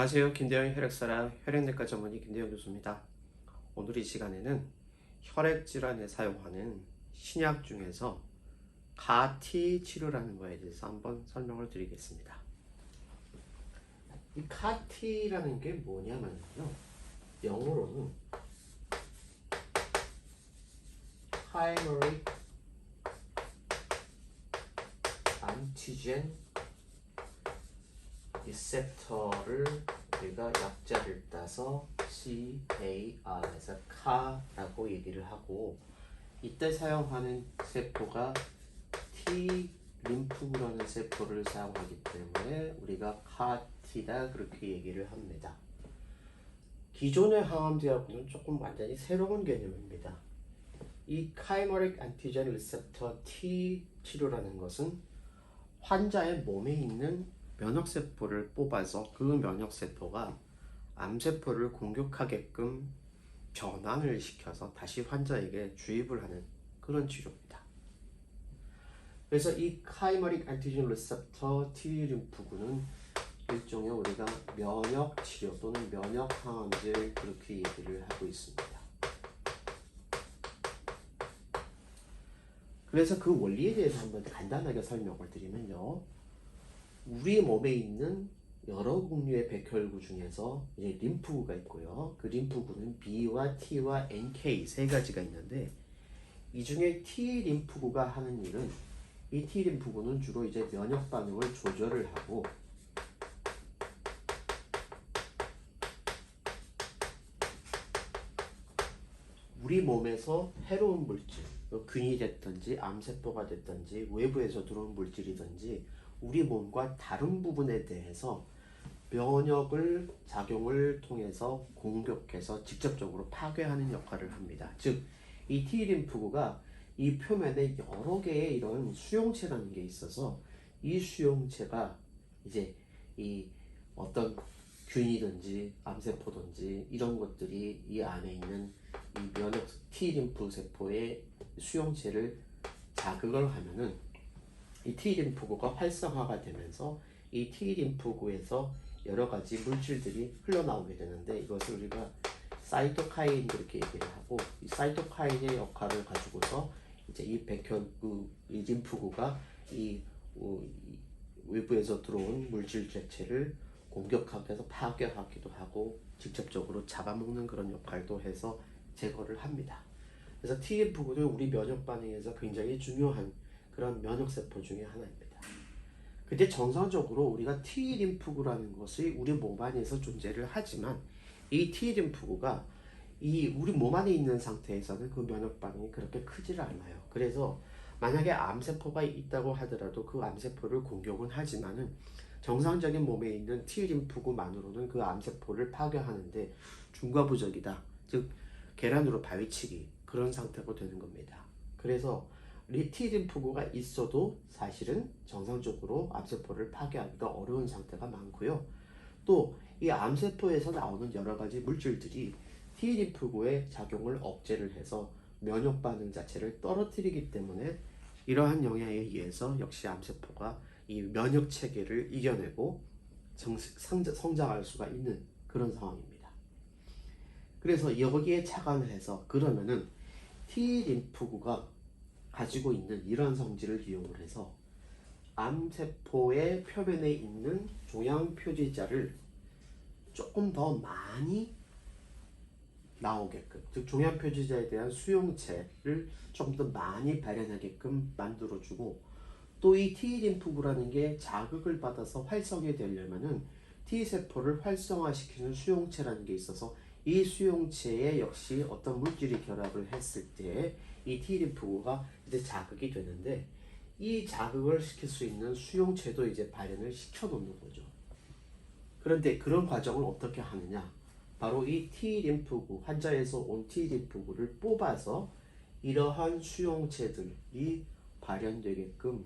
안녕하세요. 김대영 혈액사랑 혈액내과 전문의 김대영 교수입니다. 오늘 이 시간에는 혈액 질환에 사용하는 신약 중에서 가티 치료라는 거에 대해서 한번 설명을 드리겠습니다. 이 가티라는 게 뭐냐면요. 영어로는 primary antigen 리셉터를 우리가 약자를 따서 CAR에서 카라고 얘기를 하고 이때 사용하는 세포가 T 림프구라는 세포를 사용하기 때문에 우리가 카티다 그렇게 얘기를 합니다. 기존의 항암제하고는 조금 완전히 새로운 개념입니다. 이 카이머릭 안티젠 리셉터 T 치료라는 것은 환자의 몸에 있는 면역세포를 뽑아서 그 면역세포가 암세포를 공격하게끔 변환을 시켜서 다시 환자에게 주입을 하는 그런 치료입니다. 그래서 이 카이머릭 안티젠 리셉터 T 림프구는 일종의 우리가 면역 치료 또는 면역 항암제를 그렇게 얘기를 하고 있습니다. 그래서 그 원리에 대해서 한번 간단하게 설명을 드리면요. 우리 몸에 있는 여러 종류의 백혈구 중에서 이제 림프구가 있고요. 그 림프구는 B와 T와 NK 세 가지가 있는데 이 중에 T 림프구가 하는 일은 이 T 림프구는 주로 이제 면역 반응을 조절을 하고 우리 몸에서 해로운 물질, 뭐 균이 됐든지 암세포가 됐든지 외부에서 들어온 물질이든지 우리 몸과 다른 부분에 대해서 면역을 작용을 통해서 공격해서 직접적으로 파괴하는 역할을 합니다. 즉, 이 T 림프구가 이 표면에 여러 개의 이런 수용체라는 게 있어서 이 수용체가 이제 이 어떤 균이든지 암세포든지 이런 것들이 이 안에 있는 이 면역 T 림프 세포의 수용체를 자극을 하면은 이 T 림프구가 활성화가 되면서 이 T 림프구에서 여러 가지 물질들이 흘러나오게 되는데 이것을 우리가 사이토카인 이렇게 얘기를 하고 이 사이토카인의 역할을 가지고서 이제 이 백혈구 이 림프구가 이, 외부에서 들어온 물질 자체를 공격하게 해서 파괴하기도 하고 직접적으로 잡아먹는 그런 역할도 해서 제거를 합니다. 그래서 T 림프구는 우리 면역 반응에서 굉장히 중요한 그런 면역세포 중에 하나입니다. 근데 정상적으로 우리가 T 림프구라는 것이 우리 몸 안에서 존재를 하지만 이 T 림프구가 이 우리 몸 안에 있는 상태에서는 그 면역 반응이 그렇게 크지를 않아요. 그래서 만약에 암세포가 있다고 하더라도 그 암세포를 공격은 하지만은 정상적인 몸에 있는 T 림프구만으로는 그 암세포를 파괴하는데 중과부적이다. 즉 계란으로 바위치기 그런 상태가 되는 겁니다. 그래서 T 림프구가 있어도 사실은 정상적으로 암세포를 파괴하기가 어려운 상태가 많고요. 또 이 암세포에서 나오는 여러 가지 물질들이 T 림프구의 작용을 억제를 해서 면역 반응 자체를 떨어뜨리기 때문에 이러한 영향에 의해서 역시 암세포가 이 면역 체계를 이겨내고 성장할 수가 있는 그런 상황입니다. 그래서 여기에 착안해서 그러면은 T 림프구가 가지고 있는 이러한 성질을 이용을 해서 암세포의 표면에 있는 종양 표지자를 조금 더 많이 나오게끔 즉 종양 표지자에 대한 수용체를 좀더 많이 발현하게끔 만들어주고 또 이 T 림프구라는 게 자극을 받아서 활성이 되려면은 T 세포를 활성화시키는 수용체라는 게 있어서 이 수용체에 역시 어떤 물질이 결합을 했을 때 이 T 림프구가 이제 자극이 되는데 이 자극을 시킬 수 있는 수용체도 이제 발현을 시켜 놓는 거죠. 그런데 그런 과정을 어떻게 하느냐? 바로 이 T 림프구 환자에서 온 T 림프구를 뽑아서 이러한 수용체들이 발현되게끔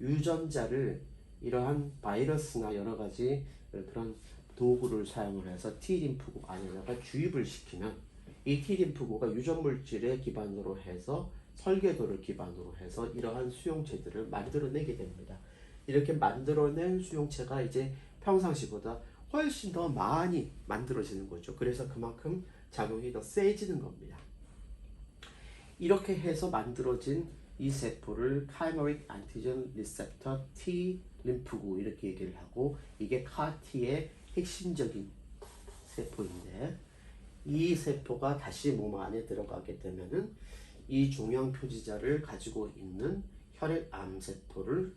유전자를 이러한 바이러스나 여러 가지 그런 도구를 사용을 해서 T 림프구 안에다가 주입을 시키면 이 T 림프구가 유전 물질의 기반으로 해서 설계도를 기반으로 해서 이러한 수용체들을 만들어내게 됩니다. 이렇게 만들어낸 수용체가 이제 평상시보다 훨씬 더 많이 만들어지는 거죠. 그래서 그만큼 작용이 더 세지는 겁니다. 이렇게 해서 만들어진 이 세포를 chimeric antigen receptor T 림프구 이렇게 얘기를 하고 이게 CAR-T의 핵심적인 세포인데 이 세포가 다시 몸 안에 들어가게 되면은 이 종양 표지자를 가지고 있는 혈액 암 세포를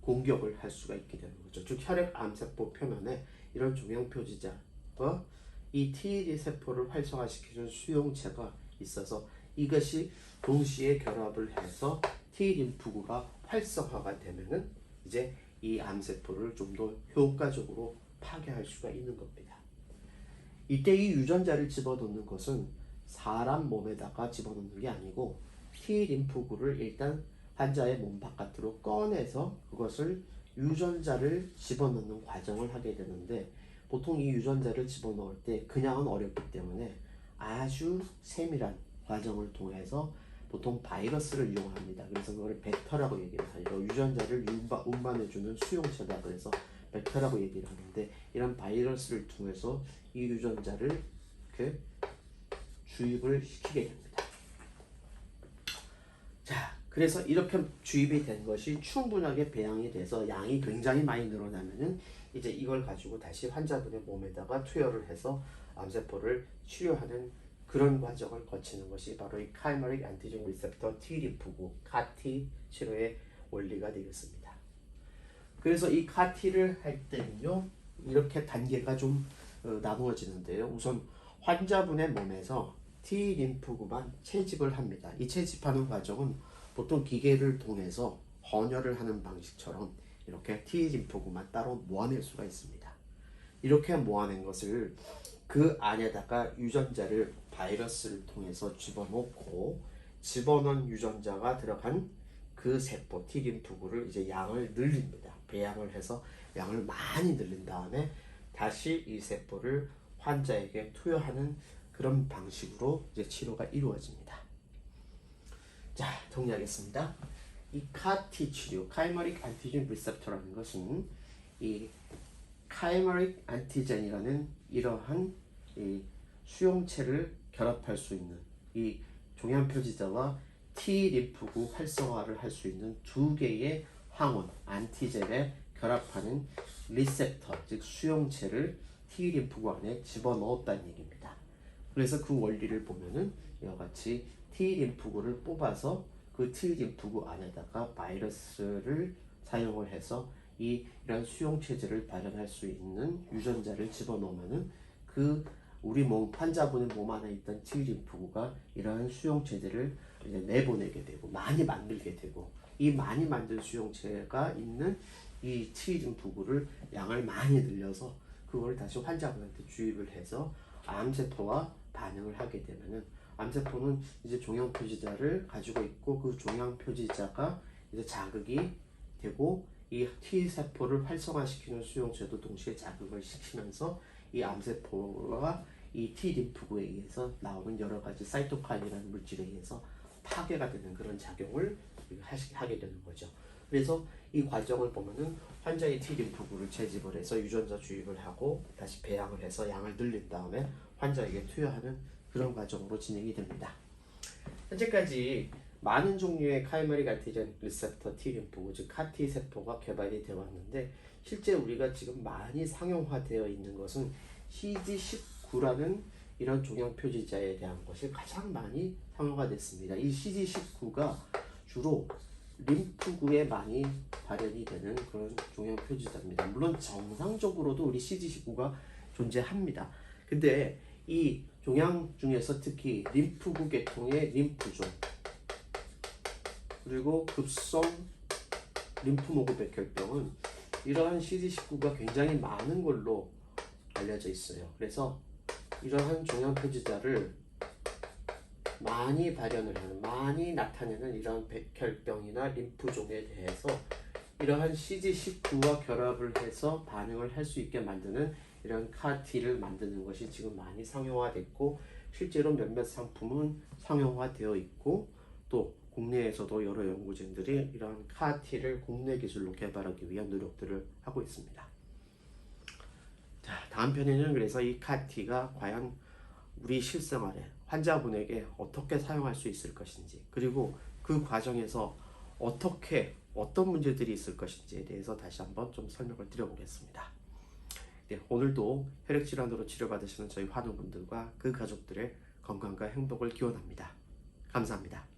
공격을 할 수가 있게 되는 거죠. 즉 혈액 암 세포 표면에 이런 종양 표지자와 이 T 세포를 활성화시키는 수용체가 있어서 이것이 동시에 결합을 해서 T 림프구가 활성화가 되면은 이제 이 암세포를 좀 더 효과적으로 파괴할 수가 있는 겁니다. 이때 이 유전자를 집어넣는 것은 사람 몸에다가 집어넣는 게 아니고 T 림프구를 일단 환자의 몸 바깥으로 꺼내서 그것을 유전자를 집어넣는 과정을 하게 되는데 보통 이 유전자를 집어넣을 때 그냥은 어렵기 때문에 아주 세밀한 과정을 통해서 보통 바이러스를 이용합니다. 그래서 그걸 벡터라고 하죠. 유전자를 운반해주는 수용체다. 그래서 벡터라고 얘기를 하는데 이런 바이러스를 통해서 이 유전자를 이렇게 주입을 시키게 됩니다. 자, 그래서 이렇게 주입이 된 것이 충분하게 배양이 돼서 양이 굉장히 많이 늘어나면은 이제 이걸 가지고 다시 환자분의 몸에다가 투여를 해서 암세포를 치료하는 그런 과정을 거치는 것이 바로 이 카이머릭 안티젠 리셉터 T 림프구 CAR-T 치료의 원리가 되겠습니다. 그래서 이 CAR-T를 할 때는요 이렇게 단계가 좀 어, 나누어지는데요. 우선 환자분의 몸에서 T 림프구만 채집을 합니다. 이 채집하는 과정은 보통 기계를 통해서 헌혈을 하는 방식처럼 이렇게 T 림프구만 따로 모아낼 수가 있습니다. 이렇게 모아낸 것을 그 안에다가 유전자를 바이러스를 통해서 집어넣고 집어넣은 유전자가 들어간 그 세포 T 림프구를 이제 양을 늘립니다. 배양을 해서 양을 많이 늘린 다음에 다시 이 세포를 환자에게 투여하는 그런 방식으로 이제 치료가 이루어집니다. 자, 정리하겠습니다. 이 CAR-T 치료, Chimeric Antigen Receptor라는 것은 이 카이머릭 안티젠이라는 이러한 이 수용체를 결합할 수 있는 이 종양 표지자와 T 림프구 활성화를 할 수 있는 두 개의 황원 안티젠에 결합하는 리셉터 즉 수용체를 T 림프구 안에 집어넣었다는 얘기입니다. 그래서 그 원리를 보면은 이와 같이 T 림프구를 뽑아서 그 T 림프구 안에다가 바이러스를 사용을 해서 이 이런 수용 체제를 발현할 수 있는 유전자를 집어넣으면은 그 우리 몸 환자분의 몸 안에 있던 T 림프구가 이러한 수용 체제를 이제 내보내게 되고 많이 만들게 되고 이 많이 만든 수용체가 있는 이 T 림프구를 양을 많이 늘려서 그걸 다시 환자분한테 주입을 해서 암세포와 반응을 하게 되면은 암세포는 이제 종양 표지자를 가지고 있고 그 종양 표지자가 이제 자극이 되고 이 T 세포를 활성화시키는 수용체도 동시에 자극을 시키면서 이 암세포가 이 T 림프구에 의해서 나오는 여러 가지 사이토카인이라는 물질에 의해서 파괴가 되는 그런 작용을 하게 되는 거죠. 그래서 이 과정을 보면은 환자의 T 림프구를 채집을 해서 유전자 주입을 하고 다시 배양을 해서 양을 늘린 다음에 환자에게 투여하는 그런 과정으로 진행이 됩니다. 현재까지 많은 종류의 카이머릭 안티젠 리셉터 T 림프구 즉 CAR-T 세포가 개발이 되어 왔는데 실제 우리가 지금 많이 상용화되어 있는 것은 CG19라는 이런 종양 표지자에 대한 것이 가장 많이 상용화됐습니다. 이 CG19가 주로 림프구에 많이 발현이 되는 그런 종양 표지자입니다. 물론 정상적으로도 우리 CG19가 존재합니다. 근데 이 종양 중에서 특히 림프구 계통의 림프종 그리고 급성 림프노그 백혈병은 이러한 CD19가 굉장히 많은 걸로 알려져 있어요. 그래서 이러한 종양 표지자를 많이 발현을 하는, 많이 나타내는 이러한 백혈병이나 림프종에 대해서 이러한 CG19와 결합을 해서 반응을 할 수 있게 만드는 이런 CAR-T를 만드는 것이 지금 많이 상용화됐고 실제로 몇몇 상품은 상용화되어 있고 또 국내에서도 여러 연구진들이 이러한 CAR-T를 국내 기술로 개발하기 위한 노력들을 하고 있습니다. 자, 다음 편에는 그래서 이 카티가 과연 우리 실생 활에 환자분에게 어떻게 사용할 수 있을 것인지 그리고 그 과정에서 어떻게 어떤 문제들이 있을 것인지에 대해서 다시 한번 좀 설명을 드려보겠습니다. 네, 오늘도 혈액 질환으로 치료받으시는 저희 환우분들과 그 가족들의 건강과 행복을 기원합니다. 감사합니다.